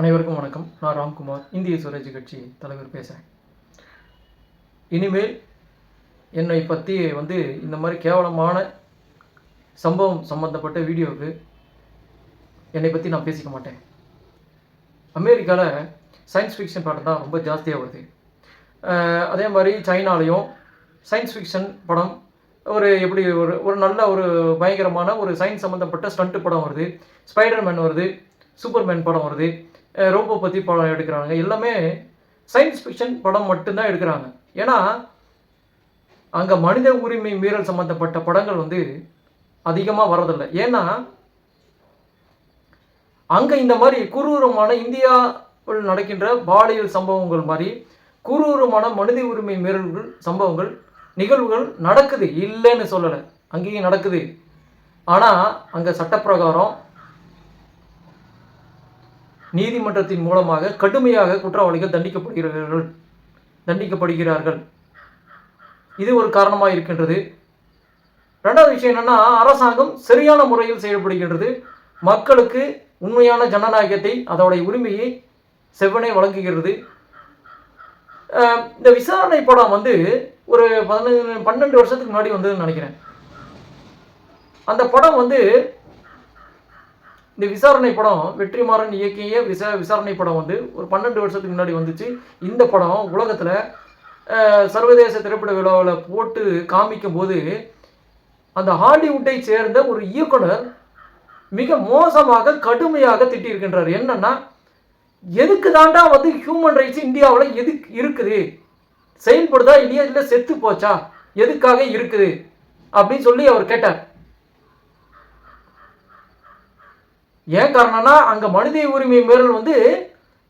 அனைவருக்கும் வணக்கம். நான் ராம்குமார். இந்திய சுரேஜ் கட்சி தலைவர் பேசுகிறேன் இனிமேல் என்னை பற்றி வந்து இந்த மாதிரி கேவலமான சம்பவம் சம்மந்தப்பட்ட வீடியோவுக்கு என்னை பற்றி நான் பேசிக்க மாட்டேன். அமெரிக்காவில் சயின்ஸ் ஃபிக்ஷன் படம் தான் ரொம்ப ஜாஸ்தியாக வருது. அதே மாதிரி சைனாலையும் சயின்ஸ் ஃபிக்ஷன் படம் ஒரு எப்படி ஒரு ஒரு நல்ல ஒரு பயங்கரமான ஒரு சயின்ஸ் சம்மந்தப்பட்ட ஸ்டண்ட்டு படம் வருது. ஸ்பைடர்மேன் வருது. சூப்பர்மேன் படம் வருது. ரோபோ பற்றி படம் எடுக்கிறாங்க. எல்லாமே சயின்ஸ் ஃபிக்ஷன் படம் மட்டும்தான் எடுக்கிறாங்க. ஏன்னா அங்கே மனித உரிமை மீறல் சம்மந்தப்பட்ட படங்கள் வந்து அதிகமாக வரதில்லை ஏன்னா அங்கே இந்த மாதிரி குரூரமான இந்தியாவில் நடக்கின்ற பாலியல் சம்பவங்கள் மாதிரி குரூரமான மனித உரிமை மீறல்கள் சம்பவங்கள் நிகழ்வுகள் நடக்குது. இல்லைன்னு சொல்லலை. அங்கேயும் நடக்குது. ஆனால் அங்கே சட்டப்பிரகாரம் நீதிமன்றத்தின் மூலமாக கடுமையாக குற்றவாளிகள் தண்டிக்கப்படுகிறார்கள். தண்டிக்கப்படுகிறார்கள். இது ஒரு காரணமாக இருக்கின்றது. ரெண்டாவது விஷயம் என்னென்னா அரசாங்கம் சரியான முறையில் செயல்படுகின்றது. மக்களுக்கு உண்மையான ஜனநாயகத்தை அதோடைய உரிமையை செவ்வனே வழங்குகிறது. இந்த விசாரணை படம் வந்து ஒரு பதினஞ்சு பன்னெண்டு வருஷத்துக்கு முன்னாடி வந்ததுன்னு நினைக்கிறேன். அந்த படம் வந்து இந்த விசாரணை படம் வெற்றிமாறன் இயக்கிய விசா விசாரணை படம் வந்து ஒரு பன்னெண்டு வருஷத்துக்கு முன்னாடி வந்துச்சு. இந்த படம் உலகத்தில் சர்வதேச திரைப்பட விழாவில் போட்டு காமிக்கும் போது அந்த ஹாலிவுட்டை சேர்ந்த ஒரு இயக்குனர் மிக மோசமாக கடுமையாக திட்டியிருக்கின்றார். என்னன்னா எதுக்கு தாண்டா வந்து ஹியூமன் ரைட்ஸ் இந்தியாவில் எதுக்கு இருக்குது? செயல்படுதா இல்லையா? இல்லை செத்து போச்சா? எதுக்காக இருக்குது? அப்படின்னு சொல்லி அவர் கேட்டார். ஏன் காரணம்னா அங்கே மனித உரிமை மீறல் வந்து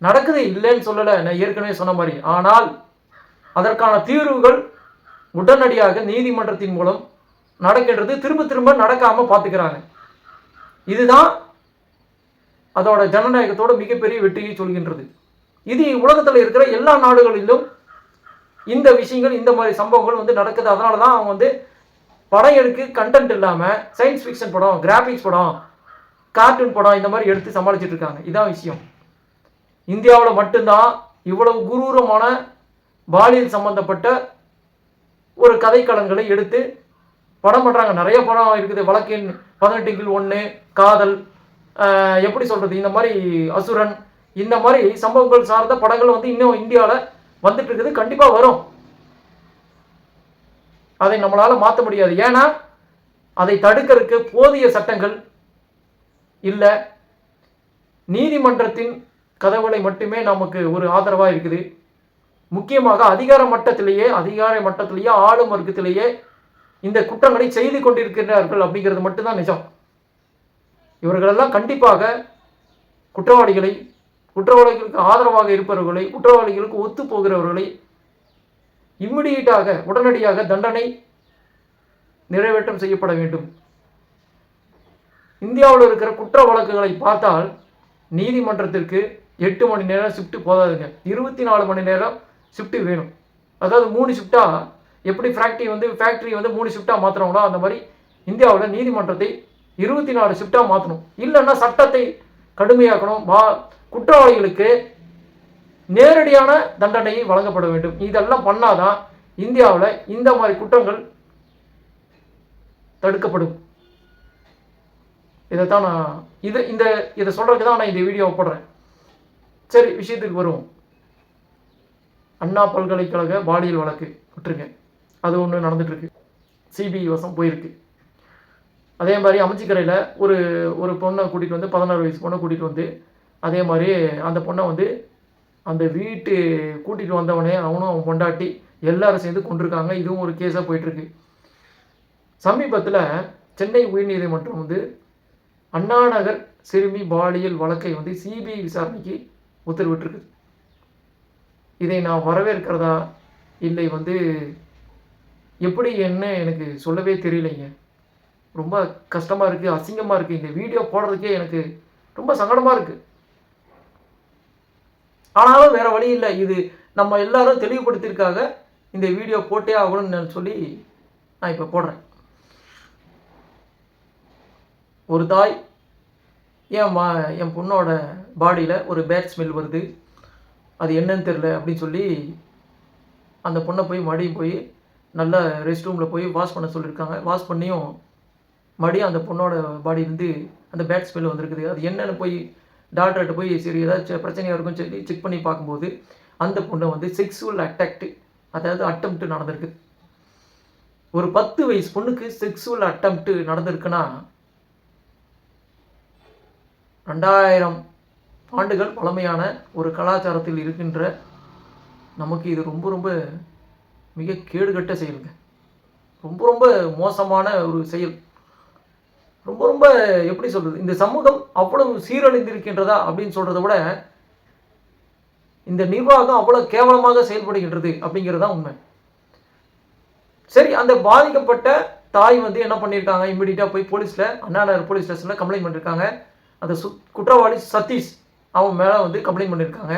நடக்குது இல்லைன்னு சொல்லலை. நான் ஏற்கனவே சொன்ன மாதிரி. ஆனால் அதற்கான தீர்வுகள் உடனடியாக நீதிமன்றத்தின் மூலம் நடக்கின்றது. திரும்ப திரும்ப நடக்காமல் பார்த்துக்கிறாங்க. இதுதான் அதோட ஜனநாயகத்தோட மிகப்பெரிய வெற்றியை சொல்கின்றது. இது உலகத்தில் இருக்கிற எல்லா நாடுகளிலும் இந்த விஷயங்கள் இந்த மாதிரி சம்பவங்கள் வந்து நடக்குது. அதனால தான் அவங்க வந்து படம் எடுக்க கண்டென்ட் இல்லாமல் சயின்ஸ் ஃபிக்ஷன் படம் கிராஃபிக்ஸ் படம் கார்ட்டூன் படம் இந்த மாதிரி எடுத்து சமாளிச்சிட்டு இருக்காங்க. இதான் விஷயம். இந்தியாவில் மட்டும்தான் இவ்வளவு குரூரமான பாலியல் சம்பந்தப்பட்ட ஒரு கதைக்களங்களை எடுத்து படம் பண்ணுறாங்க நிறைய படம் இருக்குது. வழக்கின் பதினெட்டு கீழ் ஒன்று காதல் எப்படி சொல்கிறது இந்த மாதிரி அசுரன் இந்த மாதிரி சம்பவங்கள் சார்ந்த படங்கள் வந்து இன்னும் இந்தியாவில் வந்துட்டு இருக்குது. கண்டிப்பாக வரும். அதை நம்மளால் மாற்ற முடியாது. ஏன்னா அதை தடுக்கிறதுக்கு போதிய சட்டங்கள் இல்லை நீதிமன்றத்தின் கதவுகளை மட்டுமே நமக்கு ஒரு ஆதரவாக இருக்குது. முக்கியமாக அதிகார மட்டத்திலேயே அதிகார மட்டத்திலேயே ஆளும் வர்க்கத்திலேயே இந்த குற்றங்களை செய்து கொண்டிருக்கிறார்கள் அப்படிங்கிறது மட்டும்தான் நிஜம். இவர்களெல்லாம் கண்டிப்பாக குற்றவாளிகளை குற்றவாளிகளுக்கு ஆதரவாக இருப்பவர்களை குற்றவாளிகளுக்கு ஒத்து போகிறவர்களை இம்மிடியட்டாக உடனடியாக தண்டனை நிறைவேற்றம் செய்யப்பட வேண்டும். இந்தியாவில் இருக்கிற குற்ற வழக்குகளை பார்த்தால் நீதிமன்றத்திற்கு எட்டு மணி நேரம் ஷிஃப்ட்டு போதாதுங்க. இருபத்தி நாலு மணி நேரம் ஷிஃப்ட்டு வேணும். அதாவது மூணு ஷிஃப்டா எப்படி ஃபேக்ட்ரி வந்து ஃபேக்ட்ரி வந்து மூணு ஷிஃப்டாக மாற்றுறாங்களோ அந்த மாதிரி இந்தியாவில் நீதிமன்றத்தை இருபத்தி நாலு ஷிஃப்டாக மாற்றணும் இல்லைன்னா சட்டத்தை கடுமையாக்கணும். வா குற்றவாளிகளுக்கு நேரடியான தண்டனையை வழங்கப்பட வேண்டும். இதெல்லாம் பண்ணாதான் இந்தியாவில் இந்த மாதிரி குற்றங்கள் தடுக்கப்படும். இதைத்தான் நான் இது இந்த இதை சொல்கிறதுக்கு தான் நான் இந்த வீடியோவை போடுறேன் சரி விஷயத்துக்கு வருவோம். அண்ணா பல்கலைக்கழக பாலியல் வழக்கு விட்டுருங்க அது ஒன்று நடந்துகிட்ருக்கு சிபிஐ வசம் போயிருக்கு. அதே மாதிரி அமைச்சிக்கரையில் ஒரு ஒரு பொண்ணை கூட்டிகிட்டு வந்து பதினாறு வயசு பொண்ணை கூட்டிகிட்டு வந்து அதே மாதிரி அந்த பொண்ணை வந்து அந்த வீட்டு கூட்டிகிட்டு வந்தவனே அவனும் அவன் பொண்டாட்டி எல்லாரும் சேர்ந்து கொண்டிருக்காங்க இதுவும் ஒரு கேஸாக போயிட்டுருக்கு. சமீபத்தில் சென்னை உயர்நீதிமன்றம் வந்து அண்ணாநகர் சிறுமி பாலியல் வழக்கை வந்து சிபிஐ விசாரணைக்கு உத்தரவிட்டிருக்குது இதை நான் வரவேற்கிறதா இல்லை வந்து எப்படி என்ன எனக்கு சொல்லவே தெரியலைங்க. ரொம்ப கஷ்டமாக இருக்குது அசிங்கமாக இருக்குது இந்த வீடியோ போடுறதுக்கே எனக்கு ரொம்ப சங்கடமாக இருக்குது ஆனாலும் வேறு வழி இல்லை. இது நம்ம எல்லாரும் தெளிவுபடுத்தியிருக்காக இந்த வீடியோ போட்டே ஆகணும்னு சொல்லி நான் இப்போ போடுறேன். ஒரு தாய் என் மா என் பொண்ணோட பாடியில் ஒரு பேட் ஸ்மெல் வருது. அது என்னன்னு தெரில அப்படின்னு சொல்லி அந்த பொண்ணை போய் மறுபடியும் போய் நல்ல ரெஸ்ட் ரூமில் போய் வாஷ் பண்ண சொல்லியிருக்காங்க. வாஷ் பண்ணியும் மறுபடியும் அந்த பொண்ணோட பாடியிலேருந்து அந்த பேட் ஸ்மெல் வந்திருக்குது. அது என்னென்னு போய் டாக்டர்கிட்ட போய் சரி ஏதாச்சும் பிரச்சனையாக இருக்கும்னு சொல்லி செக் பண்ணி பார்க்கும்போது அந்த பொண்ணை வந்து செக்ஸுவல் அட்டாக்டு அதாவது அட்டம்ப்ட் நடந்திருக்கு. ஒரு பத்து வயசு பொண்ணுக்கு செக்ஸுவல் அட்டம்ப்ட் நடந்திருக்குன்னா ரெண்டாயிரம் ஆண்டுகள் பழமையான ஒரு கலாச்சாரத்தில் இருக்கின்ற நமக்கு இது ரொம்ப ரொம்ப மிக கேடுகட்ட செயலுங்க. ரொம்ப ரொம்ப மோசமான ஒரு செயல். ரொம்ப ரொம்ப எப்படி சொல்கிறது இந்த சமூகம் அவ்வளவு சீரழிந்திருக்கின்றதா அப்படின்னு சொல்கிறத விட இந்த நிர்வாகம் அவ்வளோ கேவலமாக செயல்படுகின்றது அப்படிங்கிறது தான் உண்மை. சரி அந்த பாதிக்கப்பட்ட தாய் வந்து என்ன பண்ணியிருக்காங்க? இம்மிடியட்டாக போய் போலீஸில் அண்ணா நகர் போலீஸ் ஸ்டேஷனில் கம்ப்ளைண்ட் பண்ணியிருக்காங்க அந்த சு குற்றவாளி சதீஷ் அவன் மேலே வந்து கம்ப்ளைண்ட் பண்ணியிருக்காங்க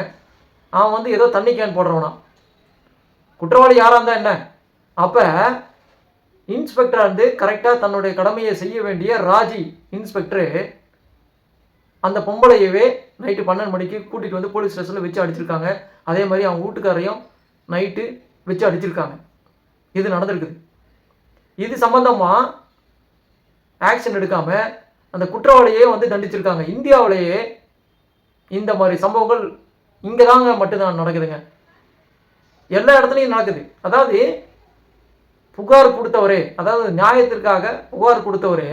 அவன் வந்து ஏதோ தண்ணி கேன் போடுறவனா. குற்றவாளி யாராக இருந்தால் என்ன? அப்போ இன்ஸ்பெக்டர் வந்து கரெக்டாக தன்னுடைய கடமையை செய்ய வேண்டிய ராஜி இன்ஸ்பெக்டரு அந்த பொம்பளையவே நைட்டு பன்னெண்டு மணிக்கு கூட்டிகிட்டு வந்து போலீஸ் ஸ்டேஷனில் வச்சு அடிச்சிருக்காங்க. அதே மாதிரி அவங்க வீட்டுக்காரையும் நைட்டு வச்சு அடிச்சிருக்காங்க. இது நடந்திருக்குது. இது சம்மந்தமாக ஆக்ஷன் எடுக்காமல் அந்த குற்றவாளியே வந்து தண்டிச்சிருக்காங்க. இந்தியாவிலேயே இந்த மாதிரி சம்பவங்கள் இங்கே தாங்க மட்டும்தான் நடக்குதுங்க. எல்லா இடத்துலையும் நடக்குது. அதாவது புகார் கொடுத்தவரே அதாவது நியாயத்திற்காக புகார் கொடுத்தவரே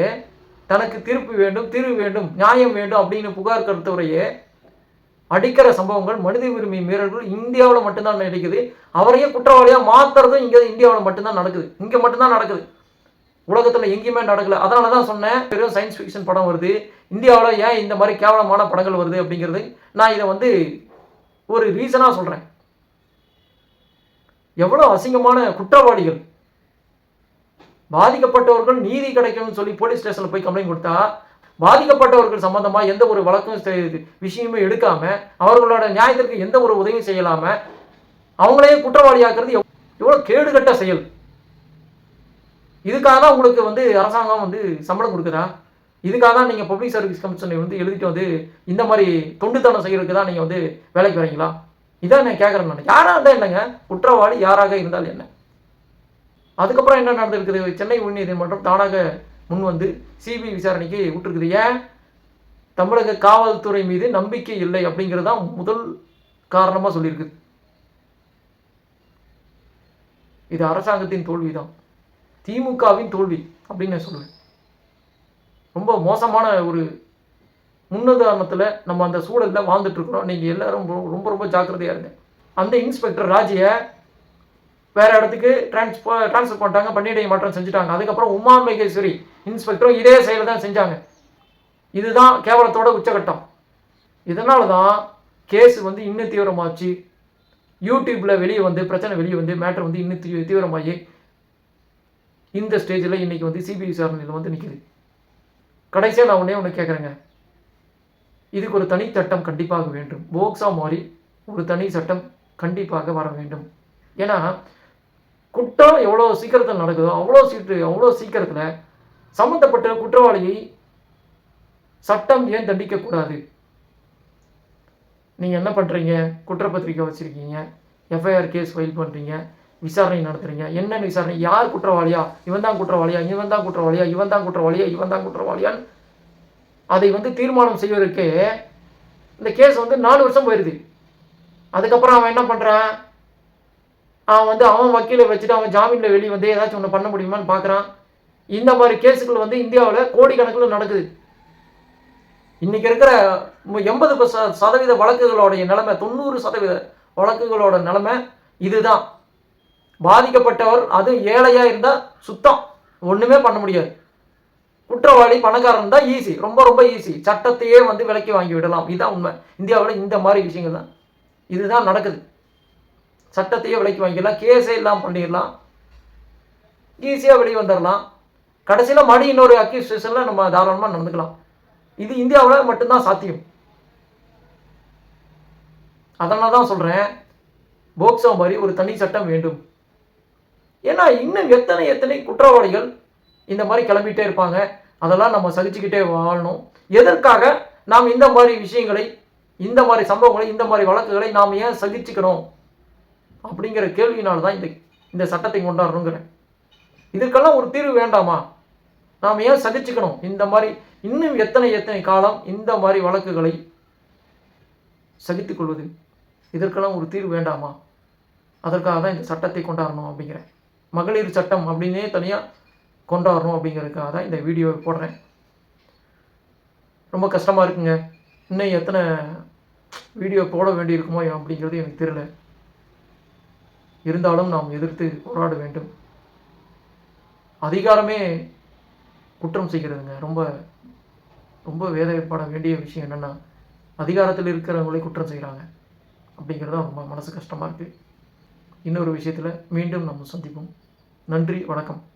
தனக்கு தீர்ப்பு வேண்டும் தீர்வு வேண்டும் நியாயம் வேண்டும் அப்படின்னு புகார் கொடுத்தவரையே அடிக்கிற சம்பவங்கள் மனித உரிமை மீறல்கள் இந்தியாவில் மட்டும்தான் நடக்குது. அவரையே குற்றவாளியாக மாத்துறதும் இங்கே இந்தியாவில் மட்டும்தான் நடக்குது. இங்கே மட்டும்தான் நடக்குது. உலகத்தில் எங்கேயுமே நடக்கல. அதனால தான் சொன்னேன் வெறும் சயின்ஸ் ஃபிக்ஷன் படம் வருது. இந்தியாவில் ஏன் இந்த மாதிரி கேவலமான படங்கள் வருது அப்படிங்கிறது? நான் இதை வந்து ஒரு ரீசனாக சொல்கிறேன் எவ்வளோ அசிங்கமான குற்றவாளிகள். பாதிக்கப்பட்டவர்கள் நீதி கிடைக்கும்னு சொல்லி போலீஸ் ஸ்டேஷனில் போய் கம்ப்ளைண்ட் கொடுத்தா பாதிக்கப்பட்டவர்கள் சம்பந்தமாக எந்த ஒரு வழக்கும் செ- எடுக்காமல் அவர்களோட நியாயத்திற்கு எந்த ஒரு உதவியும் செய்யலாம அவங்களையே குற்றவாளியாக்குறது எவ்வளோ கேடுகட்ட செயல். இதுக்காக தான் உங்களுக்கு வந்து அரசாங்கம் வந்து சம்பளம் கொடுக்குதா? இதுக்காக தான் நீங்கள் பப்ளிக் சர்வீஸ் கமிஷனை வந்து எழுதிட்டு வந்து இந்த மாதிரி தொண்டுத்தனம் செய்கிறதுக்கு தான் நீங்கள் வந்து வேலைக்கு வரீங்களா இதான் நான் கேட்குறேன் நான். யாராக இருந்தால் என்னங்க? குற்றவாளி யாராக இருந்தால் என்ன? அதுக்கப்புறம் என்ன நடந்திருக்குது? சென்னை உயர்நீதிமன்றம் தானாக முன் வந்து சிபிஐ விசாரணைக்கு விட்டுருக்குது. ஏன்? தமிழக காவல்துறை மீது நம்பிக்கை இல்லை அப்படிங்கிறது தான் முதல் காரணமாக சொல்லியிருக்குது இது அரசாங்கத்தின் தோல்வி தான் திமுகவின் தோல்வி அப்படின்னு நான் சொல்லுவேன். ரொம்ப மோசமான ஒரு முன்னுதாரணத்தில் நம்ம அந்த சூழலில் வாழ்ந்துட்டுருக்குறோம் நீங்கள் எல்லாரும் ரொம்ப- ரொம்ப ரொம்ப ஜாக்கிரதையாக இருங்க. அந்த இன்ஸ்பெக்டர் ராஜியை வேறு இடத்துக்கு டிரான்ஸ்போ ட்ரான்ஸ்ஃபர் பண்ணிட்டாங்க. பணியிடை மாற்றம் செஞ்சுட்டாங்க. அதுக்கப்புறம் உமா மகேஸ்வரி இன்ஸ்பெக்டரும் இதே செயலை தான் செஞ்சாங்க. இதுதான் கேவலத்தோட உச்சகட்டம். இதனால தான் கேஸ் வந்து இன்னும் தீவிரமாச்சு. யூடியூப்பில் வெளியே வந்து பிரச்சனை வெளியே வந்து மேட்ரு வந்து இன்னும் தீவிரமாகி இந்த ஸ்டேஜில் இன்றைக்கி வந்து சிபிஐ விசாரணையில் வந்து நிற்குது கடைசியாக நான் ஒன்றே ஒன்று கேட்குறேங்க இதுக்கு ஒரு தனி சட்டம் கண்டிப்பாக வேண்டும். போக்ஸா மாதிரி ஒரு தனி சட்டம் கண்டிப்பாக வர வேண்டும். ஏன்னா குற்றம் எவ்வளோ சீக்கிரத்தில் நடக்குதோ அவ்வளோ சீட்டு அவ்வளோ சீக்கிரத்தில் சம்மந்தப்பட்ட குற்றவாளியை சட்டம் ஏன் தண்டிக்கக்கூடாது நீங்கள் என்ன பண்ணுறீங்க குற்றப்பத்திரிக்கை வச்சுருக்கீங்க. எஃப்ஐஆர் கேஸ் ஃபைல் பண்ணுறீங்க விசாரணை நடத்துறீங்க. என்ன விசாரணை? யார் குற்றவாளியா? இவன் தான் குற்றவாளியா? இவன் தான் குற்றவாளியா? இவன் தான் குற்றவாளியா? இவன் தான் குற்றவாளியான்னு அதை வந்து தீர்மானம் செய்வதற்கே இந்த கேஸ் வந்து நாலு வருஷம் போயிடுது அதுக்கப்புறம் அவன் என்ன பண்ணுறான் அவன் வந்து அவன் வக்கீலை வச்சுட்டு அவன் ஜாமீனில் வெளியே வந்து ஏதாச்சும் ஒன்று பண்ண முடியுமான்னு பார்க்குறான் இந்த மாதிரி கேஸுகள் வந்து இந்தியாவில் கோடிக்கணக்கில் நடக்குது. இன்னைக்கு இருக்கிற எண்பது சதவீத வழக்குகளோடைய நிலைமை தொண்ணூறு சதவீத வழக்குகளோட நிலைமை இதுதான். பாதிக்கப்பட்டவர் அது ஏழையா இருந்தா சுத்தம். ஒண்ணுமே பண்ண முடியாது. குற்றவாளி பணக்காரன் தான் ஈஸி ரொம்ப ரொம்ப ஈஸி சட்டத்தையே வந்து விலக்கி வாங்கி விடலாம். இதுதான் உண்மை. இந்தியாவில் இந்த மாதிரி விஷயங்கள் தான். இதுதான் நடக்குது. சட்டத்தையே விலக்கி வாங்கிடலாம். கேஸே இல்லாமல் பண்ணிடலாம். ஈஸியாக வெளியே வந்துடலாம். கடைசியில் மடி இன்னொரு அக்யூஸ்டேஷனில் நம்ம தாராளமாக நடந்துக்கலாம். இது இந்தியாவில் மட்டும்தான் சாத்தியம். அதனால தான் சொல்கிறேன் போக்சோ மாதிரி ஒரு தனி சட்டம் வேண்டும். ஏன்னா இன்னும் எத்தனை எத்தனை குற்றவாளிகள் இந்த மாதிரி கிளம்பிட்டே இருப்பாங்க? அதெல்லாம் நம்ம சகிச்சுக்கிட்டே வாழணும். எதற்காக நாம் இந்த மாதிரி விஷயங்களை இந்த மாதிரி சம்பவங்களை இந்த மாதிரி வழக்குகளை நாம் ஏன் சகிச்சுக்கணும் அப்படிங்கிற கேள்வியினால தான் இந்த இந்த சட்டத்தை கொண்டாடணுங்கிறேன். இதுக்கெல்லாம் ஒரு தீர்வு வேண்டாமா? நாம் ஏன் சகிச்சுக்கணும்? இந்த மாதிரி இன்னும் எத்தனை எத்தனை காலம் இந்த மாதிரி வழக்குகளை சகித்துக்கொள்வது இதற்கெல்லாம் ஒரு தீர்வு வேண்டாமா? அதற்காக தான் இந்த சட்டத்தை கொண்டாடணும் அப்படிங்கிறேன். மகளிர் சட்டம் அப்படின்னே தனியாக கொண்டாடணும் அப்படிங்கிறதுக்காக தான் இந்த வீடியோவை போடுறேன். ரொம்ப கஷ்டமாக இருக்குங்க. இன்னும் எத்தனை வீடியோ போட வேண்டியிருக்குமோ அப்படிங்கிறது எனக்கு தெரியல. இருந்தாலும் நாம் எதிர்த்து போராட வேண்டும். அதிகாரமே குற்றம் செய்கிறதுங்க. ரொம்ப ரொம்ப வேதனைப்பட வேண்டிய விஷயம் என்னென்னா அதிகாரத்தில் இருக்கிறவங்களே குற்றம் செய்கிறாங்க அப்படிங்கிறது தான் ரொம்ப மனசு கஷ்டமாக இருக்குது இன்னொரு விஷயத்தில் மீண்டும் நம்ம சந்திப்போம். நன்றி வணக்கம்.